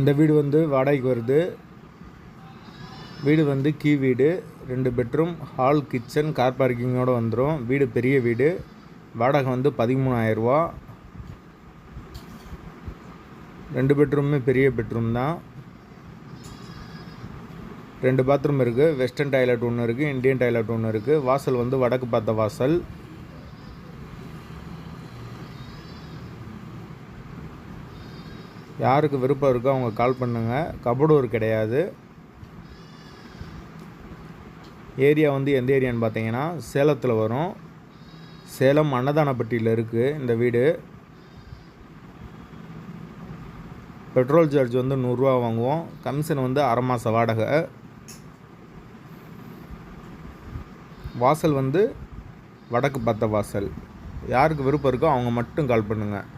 இந்த வீடு வந்து வாடகைக்கு வருது. வீடு வந்து கீ வீடு. ரெண்டு பெட்ரூம் ஹால் கிச்சன் கார் பார்க்கிங்கோடு வந்துடும் வீடு பெரிய வீடு. வாடகை வந்து பதிமூணாயிரரூவா. ரெண்டு பெட்ரூமே பெரிய பெட்ரூம் தான். ரெண்டு பாத்ரூம் இருக்குது வெஸ்டர்ன் டாய்லெட் ஒன்று இருக்குது இந்தியன் டாய்லெட் ஒன்று இருக்குது வாசல் வந்து வடக்கு பார்த்த வாசல். யாருக்கு விருப்பம் இருக்கோ அவங்க கால் பண்ணுங்கள் கபடூர் கிடையாது. ஏரியா வந்து எந்த ஏரியான்னு பார்த்தீங்கன்னா சேலத்தில் வரும். சேலம் அன்னதானப்பட்டியில் இருக்குது இந்த வீடு. பெட்ரோல் சார்ஜ் வந்து நூறுரூவா வாங்குவோம். கமிஷன் வந்து அரை மாத வாடகை. வாசல் வந்து வடக்கு பார்த்த வாசல். யாருக்கு விருப்பம் இருக்கோ அவங்க மட்டும் கால் பண்ணுங்கள்